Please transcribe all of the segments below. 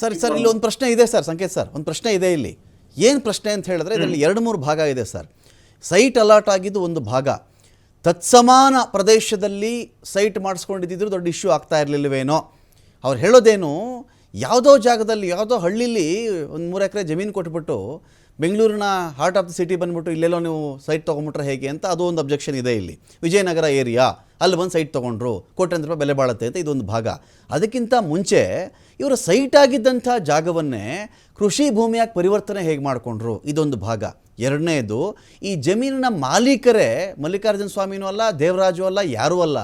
Sir sir, ಇಲ್ಲಿ ಒಂದು ಪ್ರಶ್ನೆ ಇದೆ ಸರ್, ಸಂಕೇತ್ ಸರ್. ಒಂದು ಪ್ರಶ್ನೆ ಇದೆ ಇಲ್ಲಿ. ಏನು ಪ್ರಶ್ನೆ ಅಂತ ಹೇಳಿದ್ರೆ ಇದರಲ್ಲಿ ಎರಡು ಮೂರು ಭಾಗ ಇದೆ ಸರ್. ಸೈಟ್ ಅಲಾಟ್ ಆಗಿದ್ದು ಒಂದು ಭಾಗ. ತತ್ಸಮಾನ ಪ್ರದೇಶದಲ್ಲಿ ಸೈಟ್ ಮಾಡಿಸ್ಕೊಂಡಿದ್ದಿದ್ರು ದೊಡ್ಡ ಇಶ್ಯೂ ಆಗ್ತಾ ಇರಲಿಲ್ಲವೇನೋ ಅವ್ರು ಹೇಳೋದೇನು, ಯಾವುದೋ ಜಾಗದಲ್ಲಿ, ಯಾವುದೋ ಹಳ್ಳಿಲಿ ಒಂದು ಮೂರು ಎಕರೆ ಜಮೀನು ಕೊಟ್ಬಿಟ್ಟು ಬೆಂಗಳೂರಿನ ಹಾರ್ಟ್ ಆಫ್ ದ ಸಿಟಿ ಬಂದ್ಬಿಟ್ಟು ಇಲ್ಲೆಲ್ಲೋ ನೀವು ಸೈಟ್ ತೊಗೊಂಬಿಟ್ರೆ ಹೇಗೆ ಅಂತ ಅದು ಒಂದು ಅಬ್ಜೆಕ್ಷನ್ ಇದೆ ಇಲ್ಲಿ. ವಿಜಯನಗರ ಏರಿಯಾ ಅಲ್ಲಿ ಬಂದು ಸೈಟ್ ತೊಗೊಂಡ್ರು. ಕೋಟ್ಯಂತರ ರೂಪಾಯಿ ಬೆಲೆ ಬಾಳುತ್ತೆ ಅಂತ ಇದೊಂದು ಭಾಗ. ಅದಕ್ಕಿಂತ ಮುಂಚೆ ಇವರು ಸೈಟ್ ಆಗಿದ್ದಂಥ ಜಾಗವನ್ನೇ ಕೃಷಿ ಭೂಮಿಯಾಗಿ ಪರಿವರ್ತನೆ ಹೇಗೆ ಮಾಡಿಕೊಂಡ್ರು? ಇದೊಂದು ಭಾಗ. ಎರಡನೇದು, ಈ ಜಮೀನಿನ ಮಾಲೀಕರೇ ಮಲ್ಲಿಕಾರ್ಜುನ ಸ್ವಾಮಿನೂ ಅಲ್ಲ, ದೇವರಾಜು ಅಲ್ಲ, ಯಾರೂ ಅಲ್ಲ,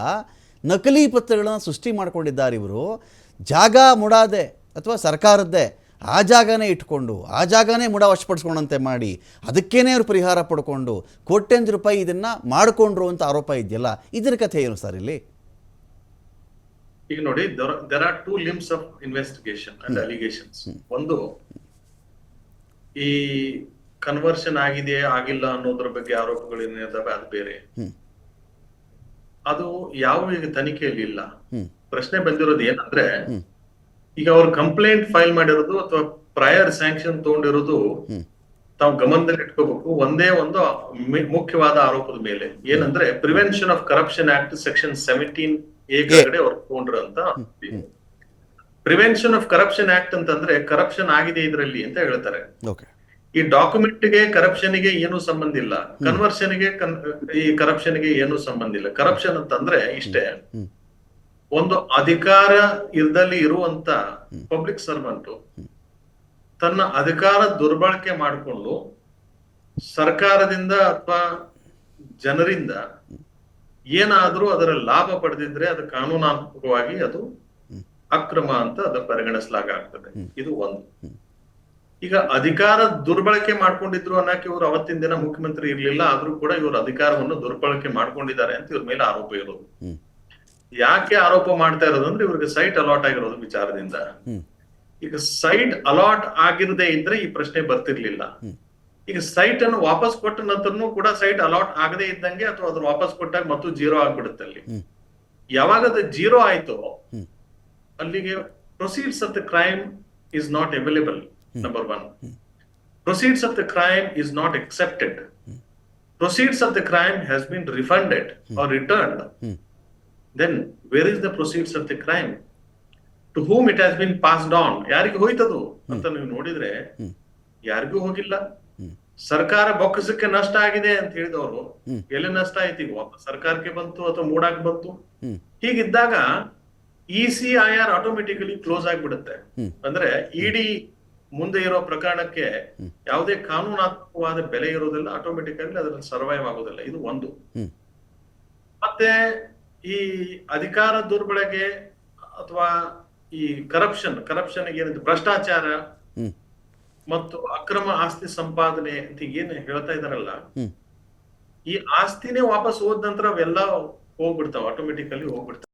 ನಕಲಿ ಪತ್ರಗಳನ್ನು ಸೃಷ್ಟಿ ಮಾಡಿಕೊಂಡಿದ್ದಾರೆ ಇವರು. ಜಾಗ ಮುಡಾದೆ ಅಥವಾ ಸರ್ಕಾರದ್ದೇ. ಆ ಜಾಗನೇ ಇಟ್ಕೊಂಡು ಆ ಜಾಗನೇ ಮುಡ ವಶಪಡಿಸ್ಕೊಂಡಂತೆ ಮಾಡಿ ಅದಕ್ಕೇನೆ ಅವರು ಪರಿಹಾರ ಪಡ್ಕೊಂಡು ಕೋಟ್ಯಂತ ರೂಪಾಯಿ ಇದನ್ನ ಮಾಡಿಕೊಂಡ್ರು ಅಂತ ಆರೋಪ ಇದೆಯಲ್ಲ ಇದರ ಕಥೆ ಏನು ಸರ್ ಇಲ್ಲಿ ಈಗ ನೋಡಿ there are two limbs of investigation and allegations ಒಂದು ಈ ಕನ್ವರ್ಷನ್ ಆಗಿದೆ ಆಗಿಲ್ಲ ಅನ್ನೋದ್ರ ಬಗ್ಗೆ ಆರೋಪಗಳು ಏನಿದಾವೆ ಅದು ಬೇರೆ. ಅದು ಯಾವ ಈಗ ತನಿಖೆಯಲ್ಲಿ ಇಲ್ಲ ಹ್ಮ್. ಪ್ರಶ್ನೆ ಬಂದಿರೋದು ಏನಂದ್ರೆ. ಈಗ ಅವ್ರು ಕಂಪ್ಲೇಂಟ್ ಫೈಲ್ ಮಾಡಿರೋದು ಅಥವಾ ಪ್ರಯರ್ ಸ್ಯಾಂಕ್ಷನ್ ತಗೊಂಡಿರೋದು. ತಾವು ಗಮನದಲ್ಲಿ ಇಟ್ಕೋಬೇಕು. ಒಂದೇ ಒಂದು ಮುಖ್ಯವಾದ ಆರೋಪದ ಮೇಲೆ. ಏನಂದ್ರೆ prevention of corruption act section seventeen A ಕಡೆ ಅವ್ರು ತಗೊಂಡ್ರು ಅಂತ ಪ್ರಿವೆನ್ಷನ್ ಆಫ್ ಕರಪ್ಷನ್ ಆಕ್ಟ್ ಅಂತಂದ್ರೆ ಕರಪ್ಷನ್ ಆಗಿದೆ ಇದರಲ್ಲಿ ಅಂತ ಹೇಳ್ತಾರೆ. ಈ ಡಾಕ್ಯುಮೆಂಟ್ಗೆ ಕರಪ್ಷನ್ಗೆ ಏನು ಸಂಬಂಧ ಇಲ್ಲ. ಕನ್ವರ್ಷನ್ಗೆ ಈ ಕರಪ್ಷನ್ಗೆ ಏನು ಸಂಬಂಧ ಇಲ್ಲ. ಕರಪ್ಷನ್ ಅಂತಂದ್ರೆ ಇಷ್ಟೇ. ಒಂದು ಅಧಿಕಾರ ಇದ್ದಲ್ಲಿ ಇರುವಂತ ಪಬ್ಲಿಕ್ ಸರ್ವೆಂಟ್ ತನ್ನ ಅಧಿಕಾರ ದುರ್ಬಳಕೆ ಮಾಡಿಕೊಂಡು ಸರ್ಕಾರದಿಂದ ಅಥವಾ ಜನರಿಂದ ಏನಾದ್ರೂ ಅದರ ಲಾಭ ಪಡೆದಿದ್ರೆ ಅದು ಕಾನೂನಾತ್ಮಕವಾಗಿ ಅದು ಅಕ್ರಮ ಅಂತ ಅದ ಪರಿಗಣಿಸಲಾಗ್ತದೆ. ಇದು ಒಂದು. ಈಗ ಅಧಿಕಾರ ದುರ್ಬಳಕೆ ಮಾಡ್ಕೊಂಡಿದ್ರು ಅನ್ನಕ್ಕೆ ಇವರು ಅವತ್ತಿನ ದಿನ ಮುಖ್ಯಮಂತ್ರಿ ಇರ್ಲಿಲ್ಲ ಆದ್ರೂ ಕೂಡ ಇವರು ಅಧಿಕಾರವನ್ನು ದುರ್ಬಳಕೆ ಮಾಡ್ಕೊಂಡಿದ್ದಾರೆ ಅಂತ ಇವ್ರ ಮೇಲೆ ಆರೋಪ ಇರೋದು. ಯಾಕೆ ಆರೋಪ ಮಾಡ್ತಾ ಇರೋದು ಅಂದ್ರೆ ಇವ್ರಿಗೆ ಸೈಟ್ ಅಲಾಟ್ ಆಗಿರೋದು ವಿಚಾರದಿಂದ. ಈಗ ಸೈಟ್ ಅಲಾಟ್ ಆಗಿರದೇ ಇದ್ರೆ ಈ ಪ್ರಶ್ನೆ ಬರ್ತಿರ್ಲಿಲ್ಲ. ಈಗ ಸೈಟ್ ಅನ್ನು ವಾಪಸ್ ಕೊಟ್ಟ ನಂತರನು ಕೂಡ ಸೈಟ್ ಅಲಾಟ್ ಆಗದೆ ಇದ್ದಂಗೆ ಅಥವಾ ಅದ್ರ ವಾಪಸ್ ಕೊಟ್ಟಾಗ ಮತ್ತು ಜೀರೋ ಆಗ್ಬಿಡುತ್ತೆ ಅಲ್ಲಿ. ಯಾವಾಗ ಅದು ಜೀರೋ ಆಯ್ತೋ ಅಲ್ಲಿಗೆ proceeds of the crime is not available number one proceeds of the crime is not accepted. Proceeds of the crime been refunded or returned. Hmm. Then where is the proceeds of the crime to whom it has been passed on? ಯಾರಿಗೆ ಹೋಯ್ತದು? ಅಂತ ನೀವು ನೋಡಿದ್ರೆ ಯಾರಿಗೂ ಹೋಗಿಲ್ಲ. ಸರ್ಕಾರ ಬೊಕ್ಕಸಕ್ಕೆ ನಷ್ಟ ಆಗಿದೆ ಅಂತ ಹೇಳಿದವರು ಹ್ಮ್. ಎಲ್ಲಿ ನಷ್ಟ ಆಯ್ತು ಈಗ? ಸರ್ಕಾರಕ್ಕೆ ಬಂತು ಅಥವಾ ಮೂಡಾಕ್ ಬಂತು? ಹ್ಮ್. ಹೀಗಿದ್ದಾಗ E C I R automatically close ಆಗ್ಬಿಡುತ್ತೆ ಅಂದ್ರೆ ಇಡಿ ಮುಂದೆ ಇರೋ ಪ್ರಕರಣಕ್ಕೆ ಯಾವುದೇ ಕಾನೂನಾತ್ಮಕವಾದ ಬೆಲೆ ಇರೋದಿಲ್ಲ ಆಟೋಮೆಟಿಕ್ ಆಗಿ ಅದರಲ್ಲಿ ಸರ್ವೈವ್ ಆಗೋದಿಲ್ಲ. ಇದು ಒಂದು. ಮತ್ತೆ ಈ ಅಧಿಕಾರ ದುರ್ಬಳಕೆ ಅಥವಾ ಈ ಕರಪ್ಷನ್ ಕರಪ್ಷನ್ ಏನಂತ ಭ್ರಷ್ಟಾಚಾರ ಮತ್ತು ಅಕ್ರಮ ಆಸ್ತಿ ಸಂಪಾದನೆ ಅಂತ ಏನು ಹೇಳ್ತಾ ಇದಾರಲ್ಲ ಈ ಆಸ್ತಿನೇ ವಾಪಸ್ ಹೋದ ನಂತರ ಅವೆಲ್ಲ ಹೋಗ್ಬಿಡ್ತಾವ ಆಟೋಮೆಟಿಕಲಿ ಹೋಗ್ಬಿಡ್ತಾವ.